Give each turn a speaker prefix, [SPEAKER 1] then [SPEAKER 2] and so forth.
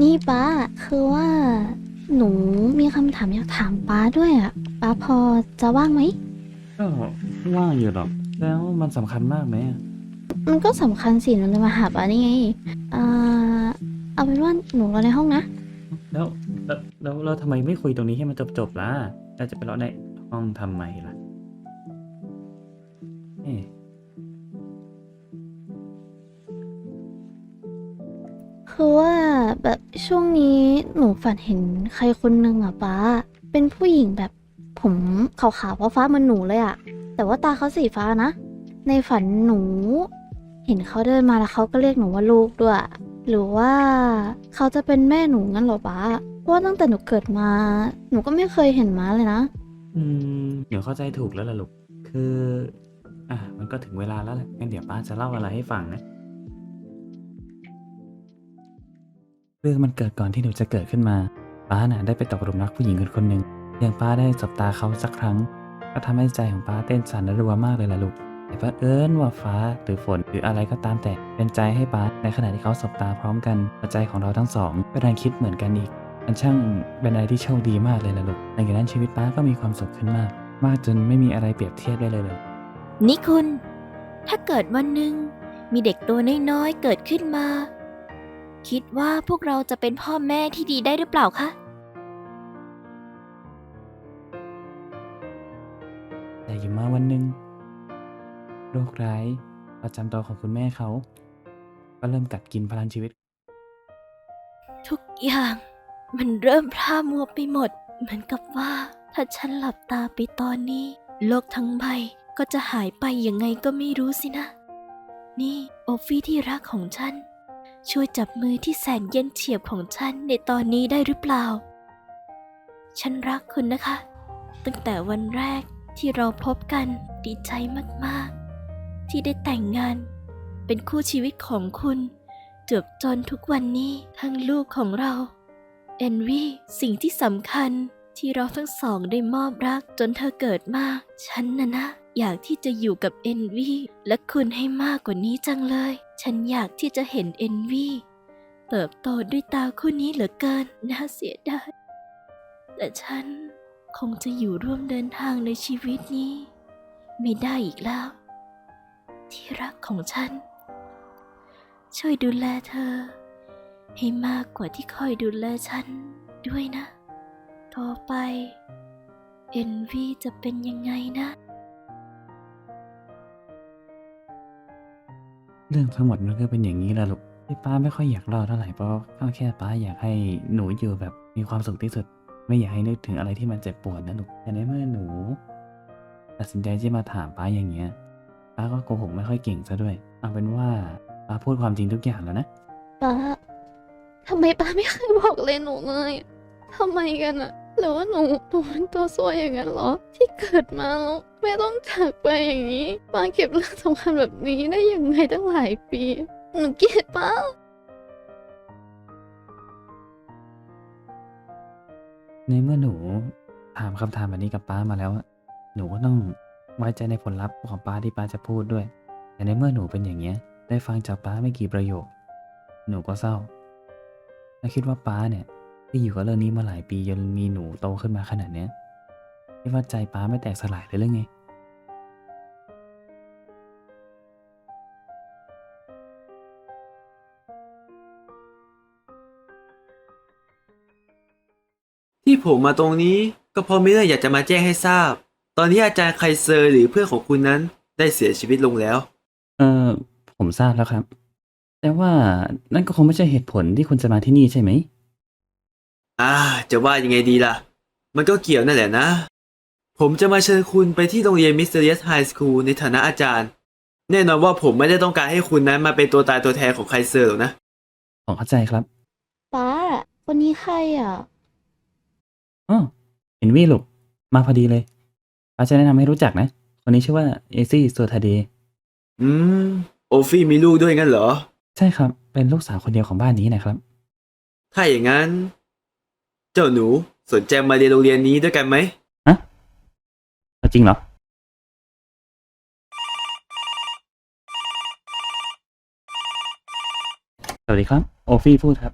[SPEAKER 1] นี่ป้าคือว่า หนูมีคำถามอยากถามป้าด้วยอะป้าพอจะว่างไหม
[SPEAKER 2] ก็ว่างอยู่หรอก แล้วมันสำคัญมากไหมอะ
[SPEAKER 1] มันก็สำคัญสิหนูเลยมาหาป้านี่ไงอ่าเอาเป็นว่าหนูรอในห้องนะ
[SPEAKER 2] แล้วแล้วแล้วเราทำไมไม่คุยตรงนี้ให้มันจบๆล่ะเราจะไปรอในห้องทำไมล่ะเอ๊ะ
[SPEAKER 1] คือว่า แบบช่วงนี้หนูฝันเห็นใครคนหนึ่งอะป้า เป็นผู้หญิงแบบผมขาวๆฟ้าๆเหมือนหนูเลยอะแต่ว่าตาเขาสีฟ้านะ ในฝันหนู เห็นเขาเดินมาแล้วเขาก็เรียกหนูว่าลูกด้วย หรือว่าเขาจะเป็นแม่หนูงั้นเหรอป้าเพราะว่าตั้งแต่หนูเกิดมา หนูก็ไม่เคยเห็นม้าเลยนะ
[SPEAKER 2] อืมเดี๋ยวเข้าใจถูกแล้วล่ะลูก คือ อะ มันก็ถึงเวลาแล้วแหละงั้นเดี๋ยวป้าจะเล่าอะไรให้ฟังนะ เรื่องมันเกิดก่อนที่หนูจะเกิดขึ้นมาป้าน่ะได้ไปตกหลุมรักผู้หญิงคนคนหนึ่งเพียงป้าได้สบตาเขาสักครั้ง ก็ทำให้ใจของป้าเต้นสั่นและรัวมากเลยล่ะลูกแต่เอิญว่าฟ้าหรือฝนหรืออะไรก็ตามแต่เป็นใจให้ป้าในขณะที่เขาสบตาพร้อมกันหัวใจของเราทั้งสองก็ดันคิดเหมือนกันอีกมันช่างเป็นอะไรที่โชคดีมากเลยล่ะลูกหลังจากนั้นชีวิตป้าก็มีความสุขขึ้นมาก มากจนไม่มีอะไรเปรียบเทียบได้เลยเลย
[SPEAKER 3] นี่คุณ ถ้าเกิดวันหนึ่งมีเด็กตัวน้อยๆเกิดขึ้นมา คิดว่าพวกเราจะเป็นพ่อแม่ที่ดีได้หรือเปล่าคะ
[SPEAKER 2] แต่อยู่มาวันหนึ่งโรคร้ายประจำตัวของคุณแม่เขา ก็เริ่มกัดกินพลังชีวิต
[SPEAKER 3] ทุกอย่างมันเริ่มพร่ามัวไปหมด เหมือนกับว่า ถ้าฉันหลับตาไปตอนนี้ โลกทั้งใบก็จะหายไปยังไงก็ไม่รู้สินะ นี่ โอฟี่ที่รักของฉัน ช่วยจับมือที่แสนเย็นเฉียบของฉันในตอนนี้ได้หรือเปล่า ฉันรักคุณนะคะ ตั้งแต่วันแรกที่เราพบกันดีใจมากๆ ที่ได้แต่งงาน เป็นคู่ชีวิตของคุณเจือบจนทุกวันนี้ทั้งลูกของเราเอนวีสิ่งที่สำคัญที่เราทั้งสองได้มอบรักจนเธอเกิดมา ฉันนะนะ อยากที่จะอยู่กับเอนวีและคุณให้มากกว่านี้จังเลย ฉันอยากที่จะเห็นเอนวีเติบโตด้วยตาคู่นี้เหลือเกินน่าเสียดายแต่ฉันคงจะอยู่ร่วมเดินทางในชีวิตนี้ ไม่ได้อีกแล้ว ที่รักของฉัน ช่วยดูแลเธอ ให้มากกว่าที่คอยดูแลฉันด้วยนะ ต่อไปเอ็นวีจะเป็นยังไงนะ
[SPEAKER 2] เรื่องทั้งหมดมันก็เป็นอย่างนี้แหละลูกที่ป้าไม่ค่อยอยากเล่าเท่าไหร่เพราะก็แค่ป้าอยากให้หนูอยู่แบบมีความสุขที่สุด ไม่อยากให้นึกถึงอะไรที่มันเจ็บปวดนะลูกแต่ในเมื่อหนู ตัดสินใจที่มาถามป้าอย่างเงี้ยป้าก็โกหกไม่ค่อยเก่งซะด้วย เอาเป็นว่าป้าพูดความจริงทุกอย่างแล้วนะ
[SPEAKER 1] ป้าทำไมป้าไม่เคยบอกเลยหนูเลยทำไมกันอะ หรือว่าหนูหนูเป็นตัวซวยอย่างนั้นเหรอ ที่เกิดมาแล้วไม่ต้องจากไปอย่างนี้ป้าเก็บเรื่องสำคัญแบบนี้ได้ยังไงตั้งหลายปีหนูเกลียดป้า
[SPEAKER 2] ในเมื่อหนูถามคำถามแบบนี้กับป้ามาแล้วอะหนูก็ต้องไว้ใจในผลลัพธ์ของป้าที่ป้าจะพูดด้วย แต่ในเมื่อหนูเป็นอย่างเงี้ย ได้ฟังจากป้าไม่กี่ประโยค หนูก็เศร้าและคิดว่าป้าเนี่ย ที่อยู่กับเรื่องนี้มาหลายปีจนมีหนูโตขึ้นมาขนาดเนี้ยคิดว่าใจป้าไม่แตกสลายเลยหรือไง
[SPEAKER 4] ที่ผมมาตรงนี้ก็เพราะมีเรื่องอยากจะมาแจ้งให้ทราบ ตอนนี้อาจารย์ไคเซอร์หรือเพื่อนของคุณนั้นได้เสียชีวิตลงแล้ว
[SPEAKER 2] เออผมทราบแล้วครับ แต่ว่านั่นก็คงไม่ใช่เหตุผลที่คุณจะมาที่นี่ใช่ไหม
[SPEAKER 4] อ่าจะว่ายังไงดีล่ะ มันก็เกี่ยวนั่นแหละนะ ผมจะมาเชิญคุณไปที่โรงเรียน Mysterious High School ในฐานะอาจารย์ แน่นอนว่าผมไม่ได้ต้องการให้คุณนั้นมาเป็นตัวตายตัวแทนของไคเซอร์หรอกนะ
[SPEAKER 2] ผมเข้าใจครับ
[SPEAKER 1] ป้า คนนี้ใครอะ
[SPEAKER 2] อ๋อเห็นวี่ลูก มาพอดีเลยป้าจะแนะนำให้รู้จักนะ คนนี้ชื่อว่าเอซี่โซทาเด
[SPEAKER 4] อืม โอฟี่มีลูกด้วยงั้นเหรอ
[SPEAKER 2] ใช่ครับ เป็นลูกสาวคนเดียวของบ้านนี้นะครับ
[SPEAKER 4] ถ้าอย่างนั้น เจ้าหนูสนใจมาเรียนโรงเรียนนี้ด้วยกันไหม
[SPEAKER 2] ฮะเอาจริงเหรอ สวัสดีครับ โอฟี่พูดครับ